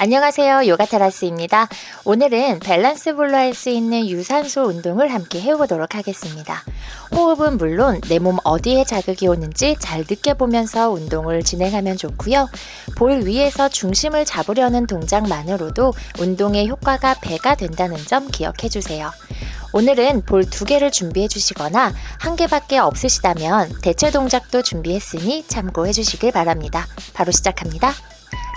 안녕하세요. 요가 테라스입니다. 오늘은 밸런스 볼로 할 수 있는 유산소 운동을 함께 해보도록 하겠습니다. 호흡은 물론 내 몸 어디에 자극이 오는지 잘 느껴보면서 운동을 진행하면 좋고요. 볼 위에서 중심을 잡으려는 동작만으로도 운동의 효과가 배가 된다는 점 기억해 주세요. 오늘은 볼 두 개를 준비해 주시거나 한 개밖에 없으시다면 대체 동작도 준비했으니 참고해 주시길 바랍니다. 바로 시작합니다.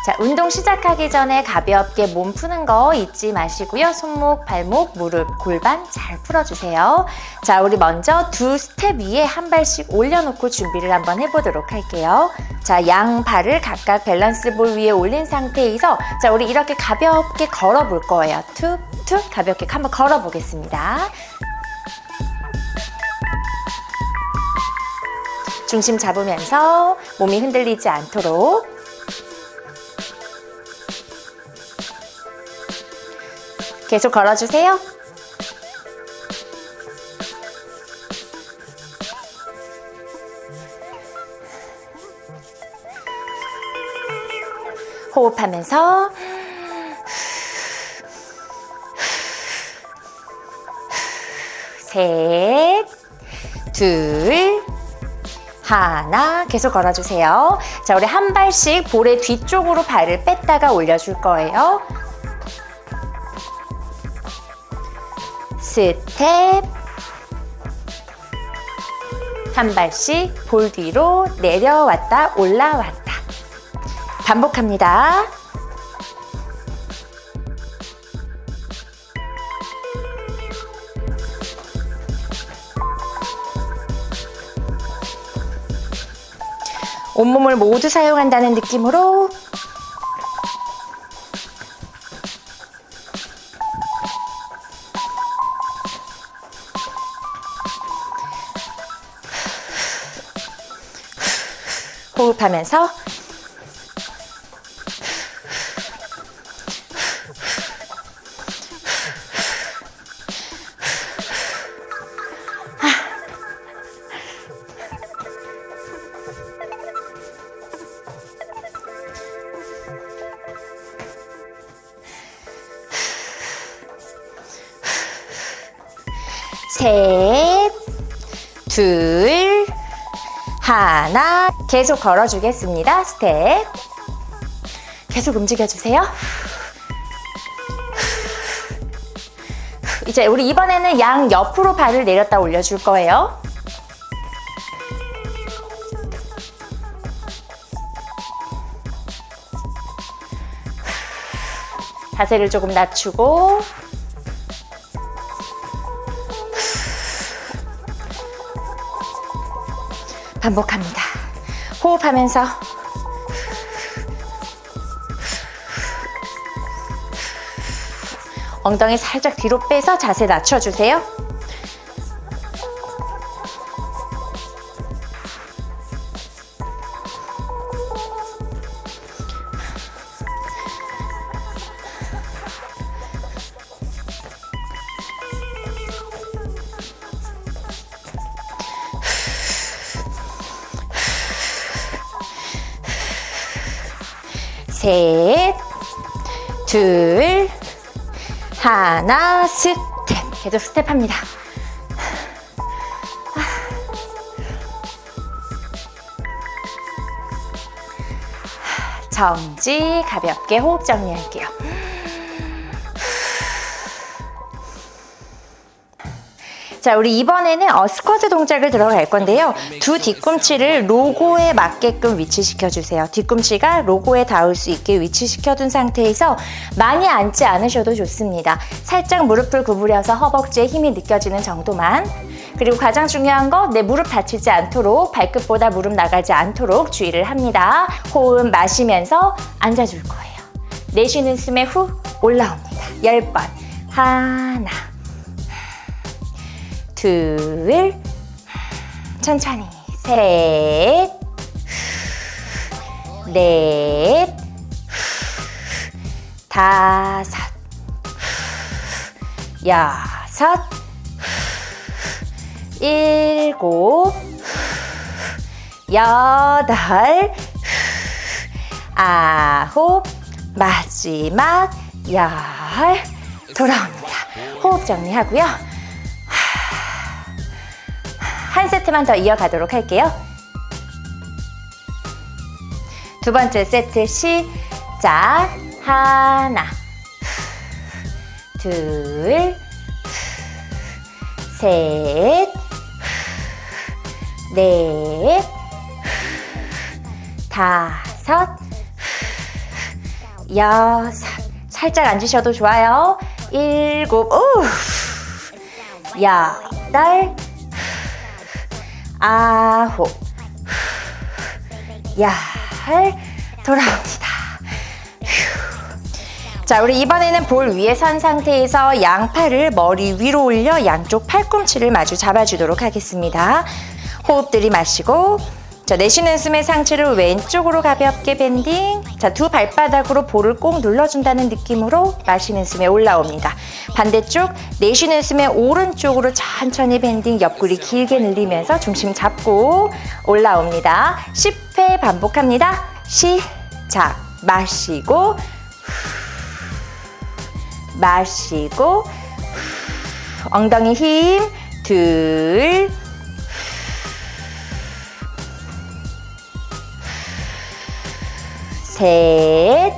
자, 운동 시작하기 전에 가볍게 몸 푸는 거 잊지 마시고요. 손목, 발목, 무릎, 골반 잘 풀어주세요. 자, 우리 먼저 두 스텝 위에 한 발씩 올려놓고 준비를 한번 해보도록 할게요. 자, 양 발을 각각 밸런스 볼 위에 올린 상태에서 자, 우리 이렇게 가볍게 걸어 볼 거예요. 툭, 툭 가볍게 한번 걸어 보겠습니다. 중심 잡으면서 몸이 흔들리지 않도록 계속 걸어주세요. 호흡하면서 셋, 둘, 하나 계속 걸어주세요. 자, 우리 한 발씩 볼의 뒤쪽으로 발을 뺐다가 올려줄 거예요. 스텝 한 발씩 볼 뒤로 내려왔다 올라왔다 반복합니다. 온몸을 모두 사용한다는 느낌으로 호흡하면서 계속 걸어주겠습니다. 스텝 계속 움직여주세요. 이제 우리 이번에는 양 옆으로 발을 내렸다 올려줄 거예요. 자세를 조금 낮추고 반복합니다. 호흡하면서 엉덩이 살짝 뒤로 빼서 자세 낮춰주세요. 셋, 둘, 하나, 스텝. 계속 스텝합니다. 정지, 가볍게 호흡 정리할게요. 자, 우리 이번에는 어, 스쿼트 동작을 들어갈 건데요. 두 뒤꿈치를 로고에 맞게끔 위치시켜 주세요. 뒤꿈치가 로고에 닿을 수 있게 위치시켜 둔 상태에서 많이 앉지 않으셔도 좋습니다. 살짝 무릎을 구부려서 허벅지에 힘이 느껴지는 정도만. 그리고 가장 중요한 거 내 무릎 다치지 않도록 발끝보다 무릎 나가지 않도록 주의를 합니다. 호흡 마시면서 앉아줄 거예요. 내쉬는 숨에 후 올라옵니다. 10번. 하나. 둘, 천천히, 셋, 넷, 다섯, 여섯, 일곱, 여덟, 아홉, 마지막 열. 돌아옵니다. 호흡 정리하고요. 한 세트만 더 이어가도록 할게요. 두 번째 세트 시작. 하나, 둘, 셋, 넷, 다섯, 여섯. 살짝 앉으셔도 좋아요. 일곱, 우, 여덟, 아홉, 열, 돌아옵니다. 자, 우리 이번에는 볼 위에 선 상태에서 양팔을 머리 위로 올려 양쪽 팔꿈치를 마주 잡아주도록 하겠습니다. 호흡 들이마시고, 자, 내쉬는 숨에 상체를 왼쪽으로 가볍게 밴딩. 자, 두 발바닥으로 볼을 꼭 눌러준다는 느낌으로 마시는 숨에 올라옵니다. 반대쪽, 내쉬는 숨에 오른쪽으로 천천히 밴딩, 옆구리 길게 늘리면서 중심 잡고 올라옵니다. 10회 반복합니다. 시작. 마시고, 마시고 엉덩이 힘 둘, 셋,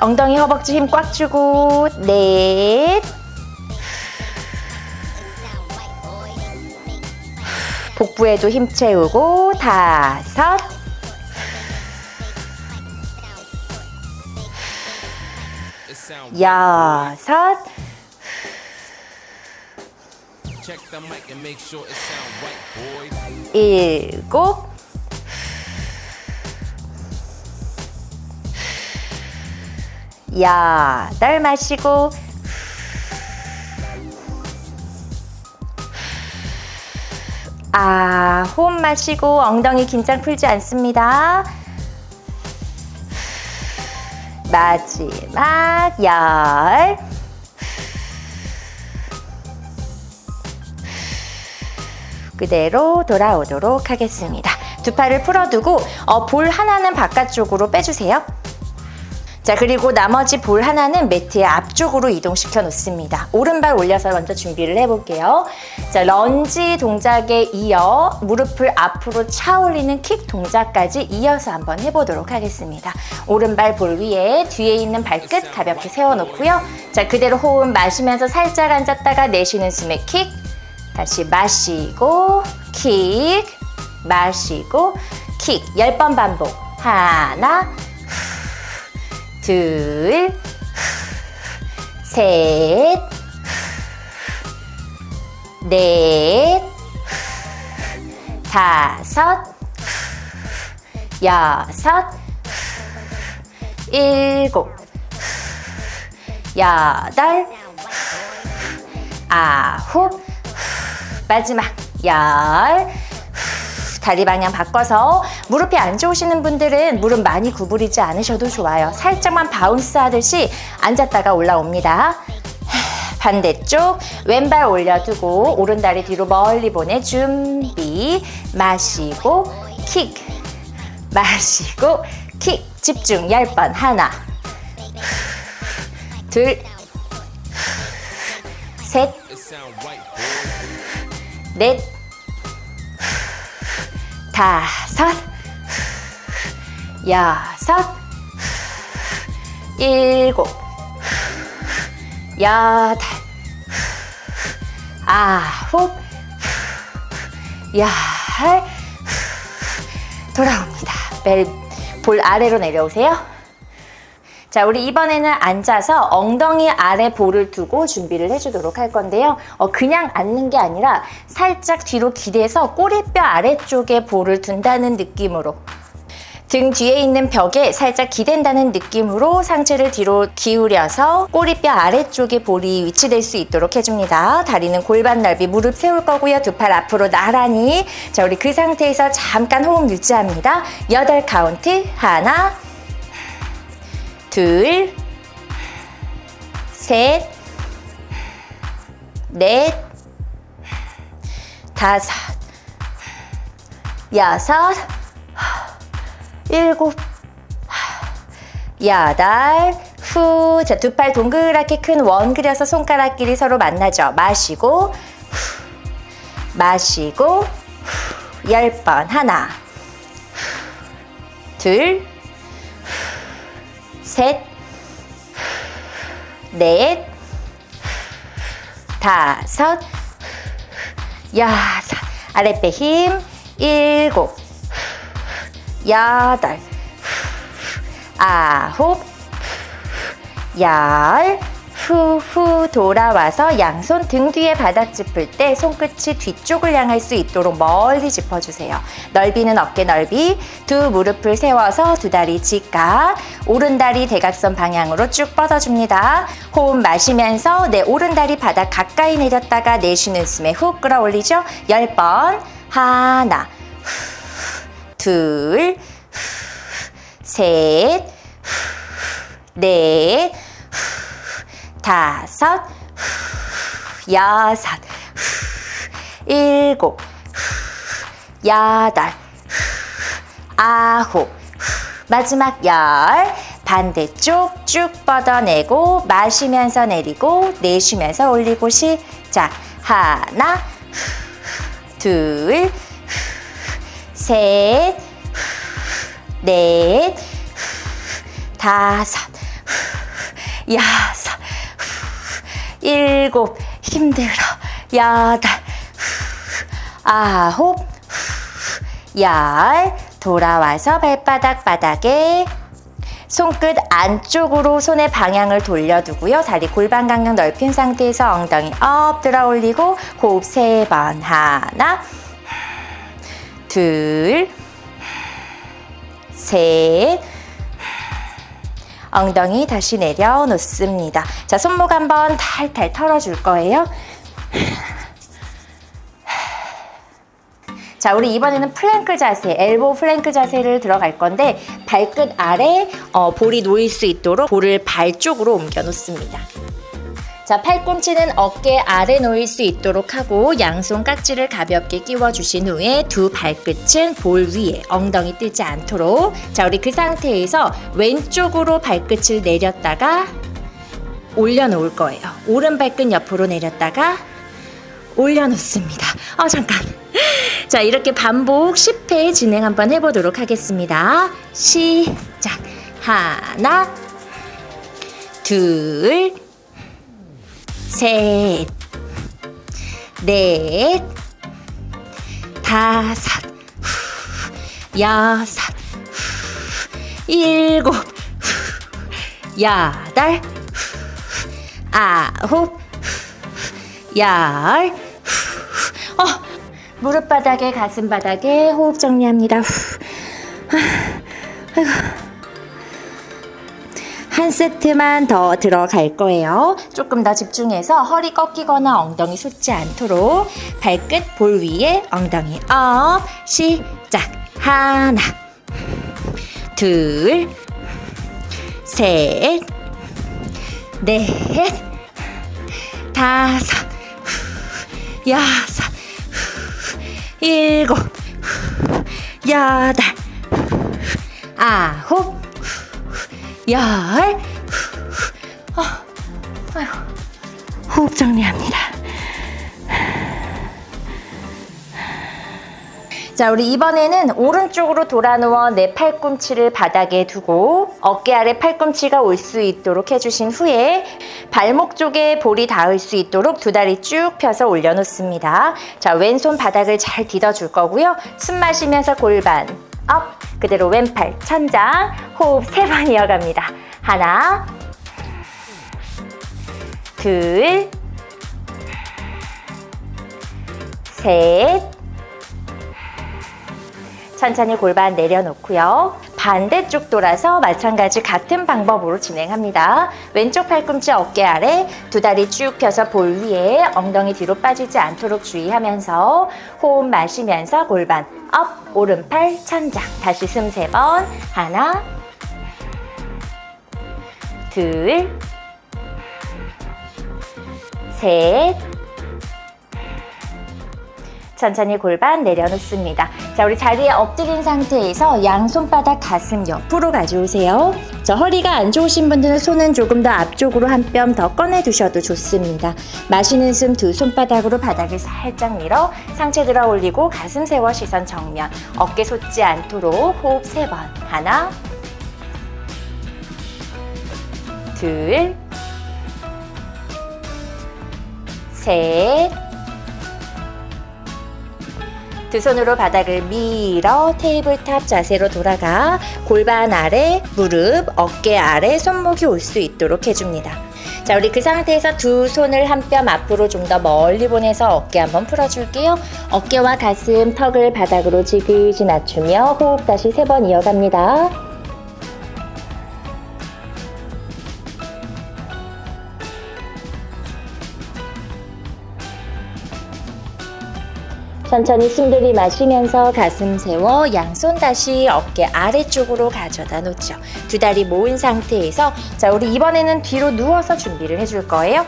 엉덩이 허벅지 힘 꽉 주고 넷, 복부에도 힘 채우고 다섯, 여섯, 일곱, 여덟 마시고. 아홉 마시고. 엉덩이 긴장 풀지 않습니다. 마지막 열 그대로 돌아오도록 하겠습니다. 두 팔을 풀어두고 어, 볼 하나는 바깥쪽으로 빼주세요. 자 그리고 나머지 볼 하나는 매트의 앞쪽으로 이동시켜 놓습니다. 오른발 올려서 먼저 준비를 해볼게요. 자 런지 동작에 이어 무릎을 앞으로 차 올리는 킥 동작까지 이어서 한번 해보도록 하겠습니다. 오른발 볼 위에 뒤에 있는 발끝 가볍게 세워놓고요. 자 그대로 호흡 마시면서 살짝 앉았다가 내쉬는 숨에 킥 다시 마시고 킥. 마시고 킥. 10번 반복. 하나 둘, 셋, 넷, 다섯, 여섯, 일곱, 여덟, 아홉, 마지막 열. 다리 방향 바꿔서 무릎이 안 좋으시는 분들은 무릎 많이 구부리지 않으셔도 좋아요. 살짝만 바운스 하듯이 앉았다가 올라옵니다. 반대쪽 왼발 올려두고 오른 다리 뒤로 멀리 보내 준비 마시고 킥 마시고 킥 집중 10번 하나 둘셋 넷, 다섯, 여섯, 일곱, 여덟, 아홉, 열, 돌아옵니다. 벨, 볼 아래로 내려오세요. 자, 우리 이번에는 앉아서 엉덩이 아래 볼을 두고 준비를 해주도록 할 건데요. 어, 그냥 앉는 게 아니라 살짝 뒤로 기대서 꼬리뼈 아래쪽에 볼을 둔다는 느낌으로 등 뒤에 있는 벽에 살짝 기댄다는 느낌으로 상체를 뒤로 기울여서 꼬리뼈 아래쪽에 볼이 위치될 수 있도록 해줍니다. 다리는 골반 넓이 무릎 세울 거고요. 두 팔 앞으로 나란히. 자, 우리 그 상태에서 잠깐 호흡 유지합니다. 여덟 카운트. 하나, 둘, 셋, 넷, 다섯, 여섯, 일곱, 하, 여덟, 후. 자, 두 팔 동그랗게 큰 원 그려서 손가락끼리 서로 만나죠. 마시고, 후. 마시고, 후. 열 번. 하나, 후. 둘, 후. 셋, 후. 넷, 후. 다섯, 후. 여섯. 아랫배 힘. 일곱, 후. 여덟, 후. 아홉, 열, 후후 돌아와서 양손 등 뒤에 바닥 짚을 때 손끝이 뒤쪽을 향할 수 있도록 멀리 짚어주세요. 넓이는 어깨 넓이, 두 무릎을 세워서 두 다리 직각, 오른 다리 대각선 방향으로 쭉 뻗어줍니다. 호흡 마시면서 내 오른 다리 바닥 가까이 내렸다가 내쉬는 숨에 훅 끌어올리죠. 열 번, 하나, 둘, 셋, 넷, 다섯, 여섯, 일곱, 여덟, 아홉, 마지막 열. 반대쪽 쭉 뻗어내고 마시면서 내리고 내쉬면서 올리고 시작. 하나, 둘, 셋, 넷, 다섯, 여섯, 일곱, 힘들어, 여덟, 아홉, 열, 돌아와서 발바닥 바닥에 손끝 안쪽으로 손의 방향을 돌려두고요. 다리 골반 강력 넓힌 상태에서 엉덩이 업 들어 올리고 호흡 세 번 하나 둘 셋, 엉덩이 다시 내려놓습니다. 자, 손목 한번 탈탈 털어줄 거예요. 자, 우리 이번에는 플랭크 자세, 엘보 플랭크 자세를 들어갈 건데 발끝 아래 어, 볼이 놓일 수 있도록 볼을 발 쪽으로 옮겨 놓습니다. 자, 팔꿈치는 어깨 아래 놓일 수 있도록 하고 양손 깍지를 가볍게 끼워 주신 후에 두 발끝은 볼 위에 엉덩이 뜨지 않도록 자, 우리 그 상태에서 왼쪽으로 발끝을 내렸다가 올려놓을 거예요. 오른 발끝 옆으로 내렸다가 올려놓습니다. 아, 잠깐. 자, 이렇게 반복 10회 진행 한번 해보도록 하겠습니다. 시작. 하나, 둘, 셋, 넷, 다섯, 후, 여섯, 후, 일곱, 후, 여덟, 후, 아홉, 후, 열. 후, 어, 무릎 바닥에 가슴 바닥에 호흡 정리합니다. 아이고. 한 세트만 더 들어갈 거예요. 조금 더 집중해서 허리 꺾이거나 엉덩이 솟지 않도록 발끝 볼 위에 엉덩이 업 시작 하나 둘 셋, 넷, 다섯, 여섯, 일곱, 여덟, 아홉, 열. 어, 아이고. 호흡 정리합니다. 자, 우리 이번에는 오른쪽으로 돌아 누워 내 팔꿈치를 바닥에 두고 어깨 아래 팔꿈치가 올 수 있도록 해주신 후에 발목 쪽에 볼이 닿을 수 있도록 두 다리 쭉 펴서 올려놓습니다. 자, 왼손 바닥을 잘 디뎌줄 거고요. 숨 마시면서 골반 업, 그대로 왼팔 천장, 호흡 세 번 이어갑니다. 하나, 둘, 셋, 천천히 골반 내려놓고요. 반대쪽 돌아서 마찬가지 같은 방법으로 진행합니다. 왼쪽 팔꿈치 어깨 아래 두 다리 쭉 펴서 볼 위에 엉덩이 뒤로 빠지지 않도록 주의하면서 호흡 마시면서 골반 업 오른팔 천장 다시 숨 세 번 하나 둘 셋, 천천히 골반 내려놓습니다. 자, 우리 자리에 엎드린 상태에서 양손바닥 가슴 옆으로 가져오세요. 저 허리가 안 좋으신 분들은 손은 조금 더 앞쪽으로 한 뼘 더 꺼내 두셔도 좋습니다. 마시는 숨 두 손바닥으로 바닥을 살짝 밀어 상체 들어 올리고 가슴 세워 시선 정면. 어깨 솟지 않도록 호흡 세 번. 하나, 둘, 셋, 두 손으로 바닥을 밀어 테이블탑 자세로 돌아가 골반 아래, 무릎, 어깨 아래 손목이 올 수 있도록 해줍니다. 자, 우리 그 상태에서 두 손을 한 뼘 앞으로 좀 더 멀리 보내서 어깨 한번 풀어줄게요. 어깨와 가슴, 턱을 바닥으로 지그시 낮추며 호흡 다시 세 번 이어갑니다. 천천히 숨 들이마시면서 가슴 세워 양손 다시 어깨 아래쪽으로 가져다 놓죠. 두 다리 모은 상태에서 자 우리 이번에는 뒤로 누워서 준비를 해줄 거예요.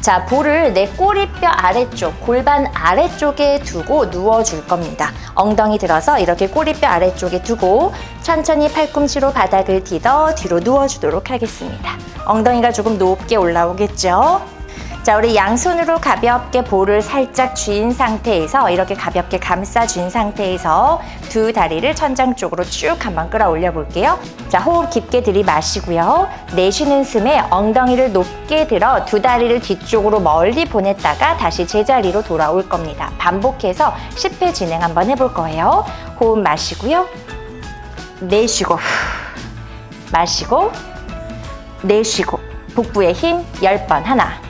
자 볼을 내 꼬리뼈 아래쪽 골반 아래쪽에 두고 누워줄 겁니다. 엉덩이 들어서 이렇게 꼬리뼈 아래쪽에 두고 천천히 팔꿈치로 바닥을 디뎌 뒤로 누워주도록 하겠습니다. 엉덩이가 조금 높게 올라오겠죠? 자, 우리 양손으로 가볍게 볼을 살짝 쥔 상태에서 이렇게 가볍게 감싸 준 상태에서 두 다리를 천장 쪽으로 쭉 한번 끌어올려 볼게요. 자, 호흡 깊게 들이마시고요. 내쉬는 숨에 엉덩이를 높게 들어 두 다리를 뒤쪽으로 멀리 보냈다가 다시 제자리로 돌아올 겁니다. 반복해서 10회 진행 한번 해볼 거예요. 호흡 마시고요. 내쉬고 후. 마시고 내쉬고 복부에 힘 10번 하나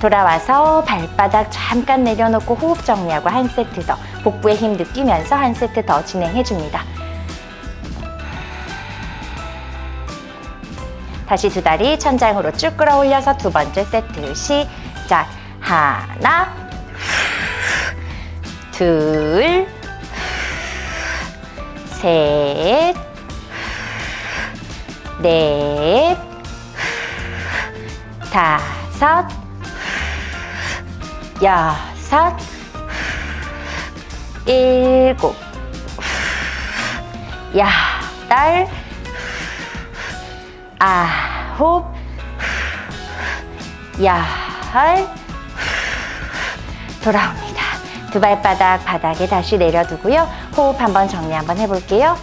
돌아와서 발바닥 잠깐 내려놓고 호흡 정리하고 한 세트 더 복부에 힘 느끼면서 한 세트 더 진행해 줍니다. 다시 두 다리 천장으로 쭉 끌어올려서 두 번째 세트 시작 하나 둘 셋, 넷, 다섯, 여섯, 일곱, 여덟, 아홉, 열, 돌아옵니다. 두 발바닥 바닥에 다시 내려두고요. 호흡 한번 정리 한번 해볼게요.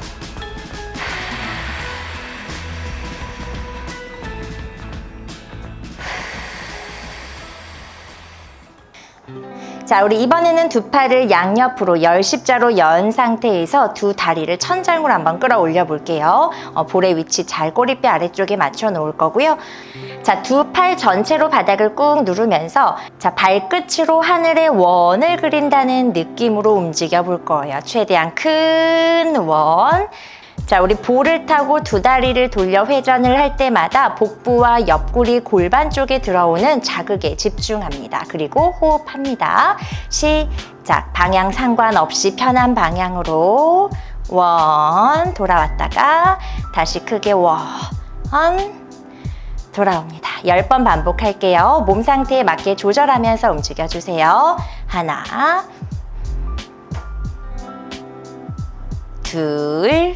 자, 우리 이번에는 두 팔을 양옆으로 열십자로 연 상태에서 두 다리를 천장으로 한번 끌어올려 볼게요. 어, 볼의 위치 잘 꼬리뼈 아래쪽에 맞춰 놓을 거고요. 자, 두 팔 전체로 바닥을 꾹 누르면서 자, 발끝으로 하늘의 원을 그린다는 느낌으로 움직여 볼 거예요. 최대한 큰 원. 자, 우리 볼을 타고 두 다리를 돌려 회전을 할 때마다 복부와 옆구리 골반 쪽에 들어오는 자극에 집중합니다. 그리고 호흡합니다. 시작. 방향 상관없이 편한 방향으로 원 돌아왔다가 다시 크게 원 돌아옵니다. 10번 반복할게요. 몸 상태에 맞게 조절하면서 움직여 주세요. 하나 둘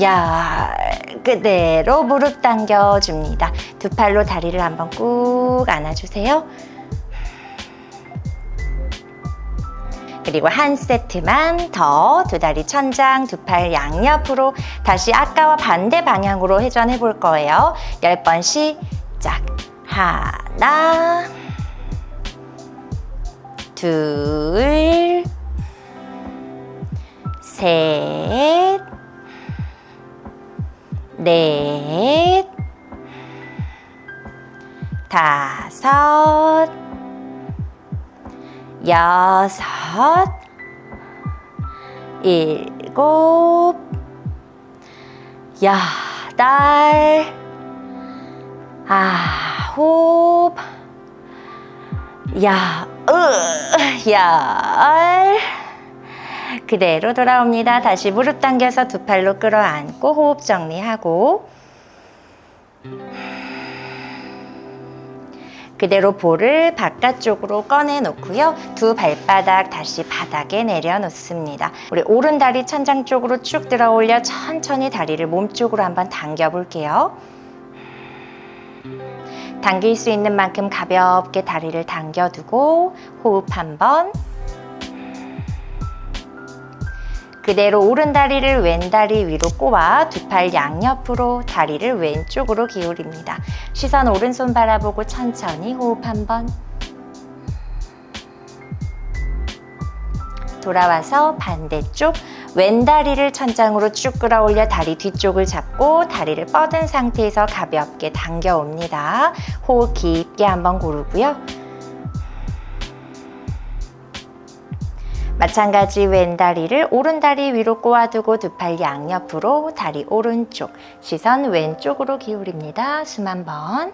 열 그대로 무릎 당겨줍니다. 두 팔로 다리를 한번 꾹 안아주세요. 그리고 한 세트만 더 두 다리 천장, 두 팔 양옆으로 다시 아까와 반대 방향으로 회전해 볼 거예요. 열 번 시작. 하나, 둘, 셋, 넷, 다섯, 여섯, 일곱, 여덟, 아홉, 야, 으, 열. 그대로 돌아옵니다. 다시 무릎 당겨서 두 팔로 끌어안고 호흡 정리하고 그대로 볼을 바깥쪽으로 꺼내 놓고요. 두 발바닥 다시 바닥에 내려놓습니다. 우리 오른 다리 천장 쪽으로 쭉 들어 올려 천천히 다리를 몸쪽으로 한번 당겨 볼게요. 당길 수 있는 만큼 가볍게 다리를 당겨두고 호흡 한번 그대로 오른 다리를 왼 다리 위로 꼬아 두 팔 양옆으로 다리를 왼쪽으로 기울입니다. 시선 오른손 바라보고 천천히 호흡 한번 돌아와서 반대쪽 왼 다리를 천장으로 쭉 끌어올려 다리 뒤쪽을 잡고 다리를 뻗은 상태에서 가볍게 당겨 옵니다. 호흡 깊게 한번 고르고요. 마찬가지 왼 다리를 오른 다리 위로 꼬아두고 두 팔 양옆으로 다리 오른쪽 시선 왼쪽으로 기울입니다. 숨 한 번.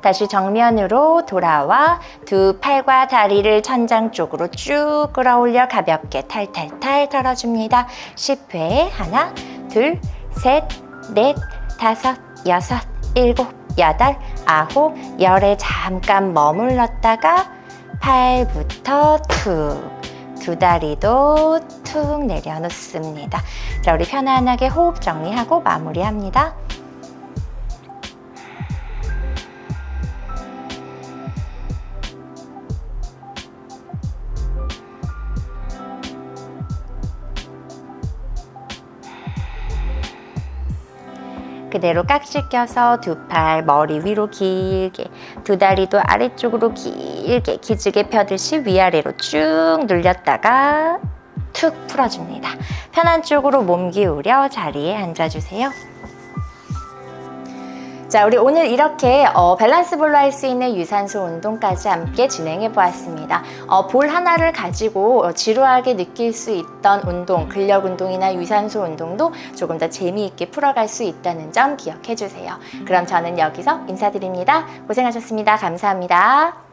다시 정면으로 돌아와 두 팔과 다리를 천장 쪽으로 쭉 끌어올려 가볍게 탈탈탈 털어줍니다. 10회 하나, 둘, 셋, 넷, 다섯, 여섯, 일곱, 여덟, 아홉, 열에 잠깐 머물렀다가 팔부터 툭. 두 다리도 툭 내려놓습니다. 자, 우리 편안하게 호흡 정리하고 마무리합니다. 그대로 깍지 껴서 두 팔 머리 위로 길게 두 다리도 아래쪽으로 길게 기지개 펴듯이 위아래로 쭉 눌렸다가 툭 풀어줍니다. 편한 쪽으로 몸 기울여 자리에 앉아주세요. 자, 우리 오늘 이렇게 어, 밸런스 볼로 할 수 있는 유산소 운동까지 함께 진행해 보았습니다. 어, 볼 하나를 가지고 어, 지루하게 느낄 수 있던 운동, 근력 운동이나 유산소 운동도 조금 더 재미있게 풀어갈 수 있다는 점 기억해 주세요. 그럼 저는 여기서 인사드립니다. 고생하셨습니다. 감사합니다.